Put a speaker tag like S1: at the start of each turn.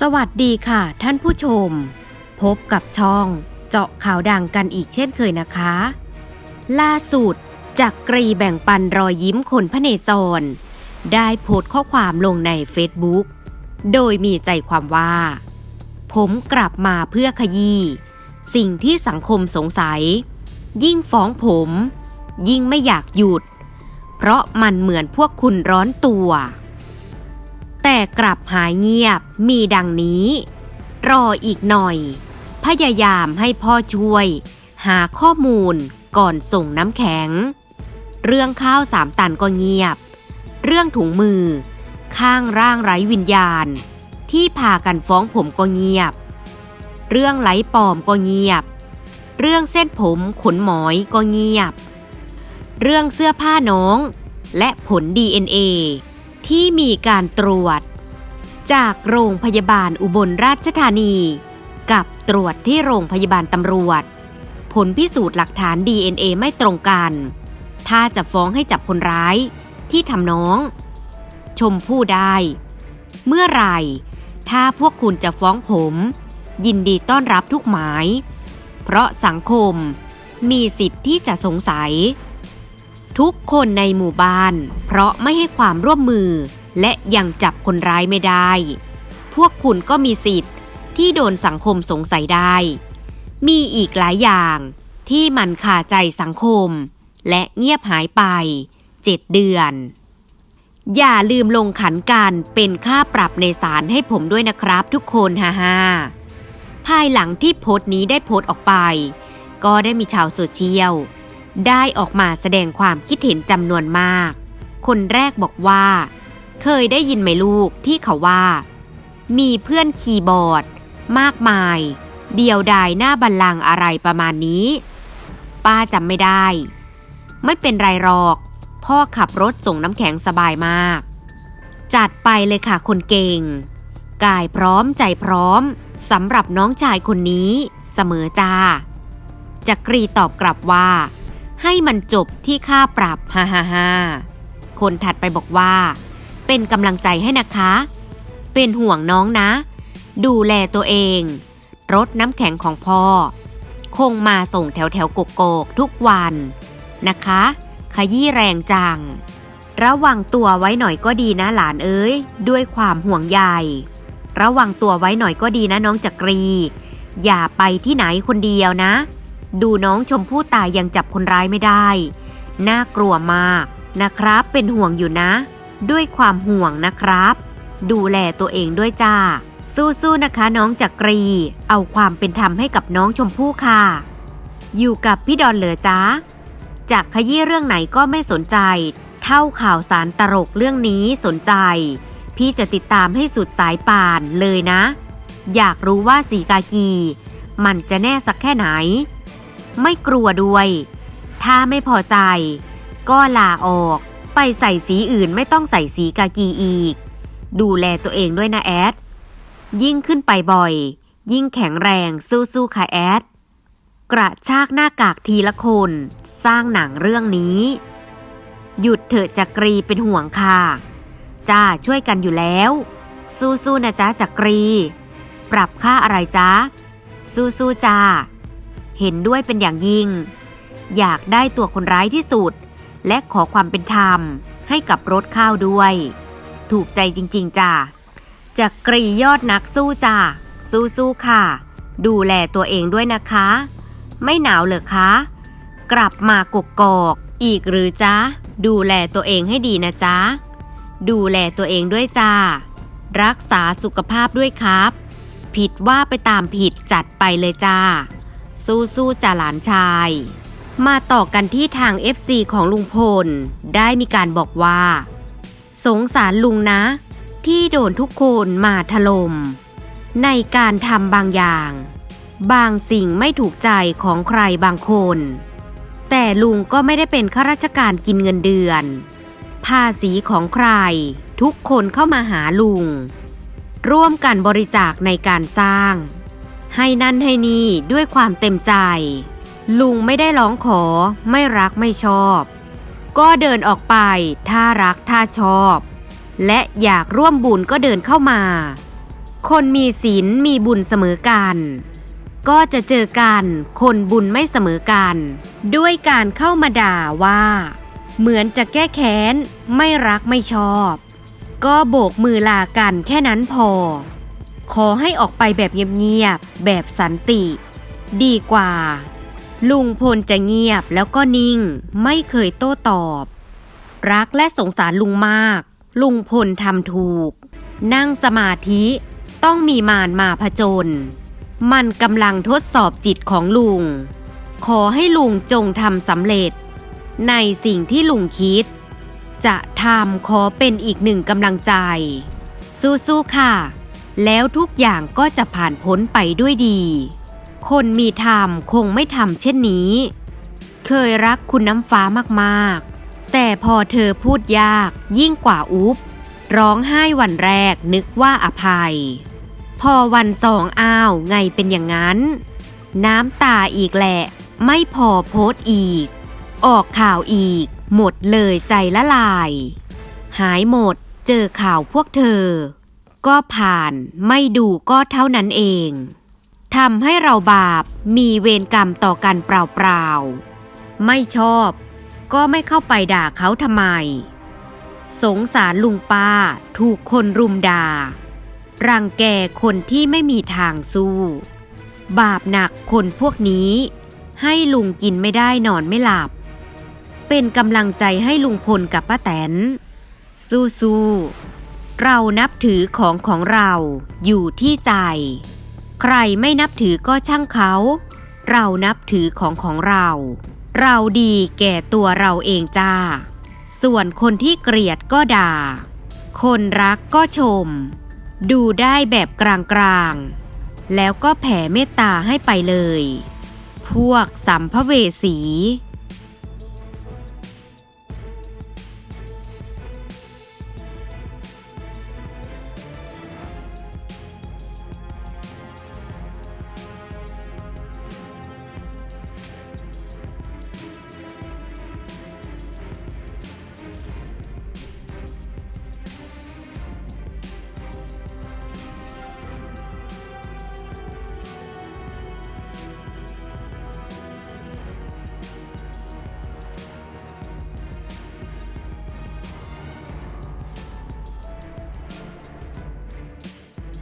S1: สวัสดีค่ะ ท่านผู้ชม พบกับช่องเจาะข่าวดังกันอีกเช่นเคยนะคะ ล่าสุดจากกรีแบ่งปันรอยยิ้มคนพระเนจร ได้โพสต์ข้อความลงในเฟซบุ๊กโดยมีใจความว่า ผมกลับมาเพื่อขยี้สิ่งที่สังคมสงสัย ยิ่งฟ้องผม ยิ่งไม่อยากหยุด เพราะมันเหมือนพวกคุณร้อนตัว แต่กลับหายเงียบมีดังนี้ รออีกหน่อย พยายามให้พ่อช่วย หาข้อมูลก่อนส่งน้ำแข็ง เรื่องข้าวสามตันก็เงียบ เรื่องถุงมือ ข้างร่างไร้วิญญาณ ที่พากันฟ้องผมก็เงียบ เรื่องไหลปอมก็เงียบ เรื่องเส้นผมขนหมอยก็เงียบ เรื่องเสื้อผ้าน้อง และผล DNA ที่มีการตรวจ จากโรงพยาบาลอุบลราชธานี กับตรวจที่โรงพยาบาลตำรวจ ผลพิสูจน์หลักฐาน DNA ไม่ตรงกัน ถ้าจะฟ้องให้จับคนร้ายที่ทำน้อง ชมพู่ได้ เมื่อไหร่ ถ้าพวกคุณจะฟ้องผม ยินดีต้อนรับทุกหมาย เพราะสังคมมีสิทธิ์ที่จะสงสัย ทุกคนในหมู่บ้าน เพราะไม่ให้ความร่วมมือ และยังจับคนร้ายไม่ได้ พวกคุณก็มีสิทธิ์ที่โดนสังคมสงสัยได้ มีอีกหลายอย่างที่มันคาใจสังคม และเงียบหายไปเจ็ดเดือน อย่าลืมลงขันกันเป็นค่าปรับในศาลให้ผมด้วยนะครับทุกคนฮ่าฮ่าภายหลังที่โพสต์นี้ได้โพสต์ออกไป ก็ได้มีชาวโซเชียล ได้ออกมาแสดงความคิดเห็นจำนวนมาก คนแรกบอกว่า เคยได้ยินไหมลูกที่เขาว่า มีเพื่อนคีย์บอร์ด มากมาย เดียวดายหน้าบัลลังก์อะไรประมาณนี้ ป้าจำไม่ได้ ไม่เป็นไรหรอก พ่อขับรถส่งน้ำแข็งสบายมาก จัดไปเลยค่ะคนเก่ง กายพร้อมใจพร้อมสำหรับน้องชายคนนี้เสมอจ้าจักรีตอบกลับว่า ให้มันจบที่ค่าปรับฮ่าฮ่าฮ่าคนถัดไปบอกว่า เป็นกำลังใจให้นะคะ เป็นห่วงน้องนะ ดูแลตัวเอง รถน้ำแข็งของพ่อ คงมาส่งแถวแถวๆกกกทุกวันนะคะ ขยี้แรงจัง ระวังตัวไว้หน่อยก็ดีนะหลานเอ้ย ด้วยความห่วงใยระวังตัวไว้หน่อยก็ดีนะน้องจักรี อย่าไปที่ไหนคนเดียวนะ ดูน้องชมพู่ตายยังจับคนร้ายไม่ได้ น่ากลัวมากนะครับ เป็นห่วงอยู่นะ ด้วยความห่วงนะครับ ดูแลตัวเองด้วยจ้า สู้ๆนะคะน้องจักรี เอาความเป็นธรรมให้กับน้องชมพู่ค่ะ อยู่กับพี่ดอนเหลือจ้าจากขยี้เรื่องไหนก็ไม่สนใจ เท่าข่าวสารตลกเรื่องนี้สนใจ พี่จะติดตามให้สุดสายป่านเลยนะ อยากรู้ว่าสีกากี มันจะแน่สักแค่ไหน ไม่กลัวด้วย ถ้าไม่พอใจ ก็ลาออก ไปใส่สีอื่นไม่ต้องใส่สีกากีอีก ดูแลตัวเองด้วยนะแอด ยิ่งขึ้นไปบ่อย ยิ่งแข็งแรงสู้ๆค่ะแอด กระชากหน้ากากทีละคน สร้างหนังเรื่องนี้ หยุดเถอะจักรีเป็นห่วงค่ะจ้าช่วยกันอยู่แล้ว สู้ๆนะจ๊ะจักรี ปรับค่าอะไรจ๊ะสู้ๆจ้า เห็นด้วยเป็นอย่างยิ่ง อยากได้ตัวคนร้ายที่สุด และขอความเป็นธรรมให้กับรถข้าวด้วย ถูกใจจริง ๆจ้าจักรียอดนักสู้จ้าสู้ๆค่ะ ดูแลตัวเองด้วยนะคะ ไม่หนาวเหรอคะ กลับมากกกอกอีกหรือจ๊ะ ดูแลตัวเองให้ดีนะจ๊ะ ดูแลตัวเองด้วยจ้า รักษาสุขภาพด้วยครับ ผิดว่าไปตามผิดจัดไปเลยจ้า สู้ๆจ่าหลานชาย มาต่อกันที่ทาง FC ของลุงพล ได้มีการบอกว่า สงสารลุงนะ ที่โดนทุกคนมาถลม่มในการทำบางอย่าง บางสิ่งไม่ถูกใจของใครบางคน แต่ลุงก็ไม่ได้เป็นข้าราชการกินเงินเดือน ภาษีของใคร ทุกคนเข้ามาหาลุง ร่วมกันบริจาคในการสร้าง ให้นั่นให้นี่ด้วยความเต็มใจ ลุงไม่ได้ร้องขอ ไม่รักไม่ชอบ ก็เดินออกไปถ้ารักถ้าชอบ และอยากร่วมบุญก็เดินเข้ามา คนมีศีลมีบุญเสมอกัน ก็จะเจอกันคนบุญไม่เสมอกัน ด้วยการเข้ามาด่าว่า เหมือนจะแก้แค้น ไม่รักไม่ชอบ ก็โบกมือลากันแค่นั้นพอ ขอให้ออกไปแบบเงียบๆ แบบสันติ ดีกว่า ลุงพลจะเงียบแล้วก็นิ่ง ไม่เคยโต้ตอบ รักและสงสารลุงมาก ลุงพลทำถูก นั่งสมาธิต้องมีมารมาผจญมันกำลังทดสอบจิตของลุง ขอให้ลุงจงทำสำเร็จ ในสิ่งที่ลุงคิด จะทำขอเป็นอีกหนึ่งกำลังใจ สู้ๆค่ะ แล้วทุกอย่างก็จะผ่านพ้นไปด้วยดี คนมีธรรมคงไม่ทำเช่นนี้ เคยรักคุณน้ำฟ้ามากๆ แต่พอเธอพูดยากยิ่งกว่าอุ๊บร้องไห้วันแรกนึกว่าอภัย พอวันสองอ้าวไงเป็นอย่างนั้น น้ำตาอีกแหละ ไม่พอโพสต์อีก ออกข่าวอีก หมดเลยใจละลาย หายหมดเจอข่าวพวกเธอ ก็ผ่าน ไม่ดูก็เท่านั้นเองทำให้เราบาปมีเวรกรรมต่อกันเปล่าๆ ไม่ชอบ ก็ไม่เข้าไปด่าเขาทำไม สงสารลุงป้าถูกคนรุมด่า รังแกคนที่ไม่มีทางสู้ บาปหนักคนพวกนี้ ให้ลุงกินไม่ได้นอนไม่หลับ เป็นกำลังใจให้ลุงพลกับป้าแตน สู้ๆ เรานับถือของของเราอยู่ที่ใจ ใครไม่นับถือก็ช่างเขา เรานับถือของของเรา เราดีแก่ตัวเราเองจ้า ส่วนคนที่เกลียดก็ด่า คนรักก็ชม ดูได้แบบกลางๆ แล้วก็แผ่เมตตาให้ไปเลย พวกสัมภเวสี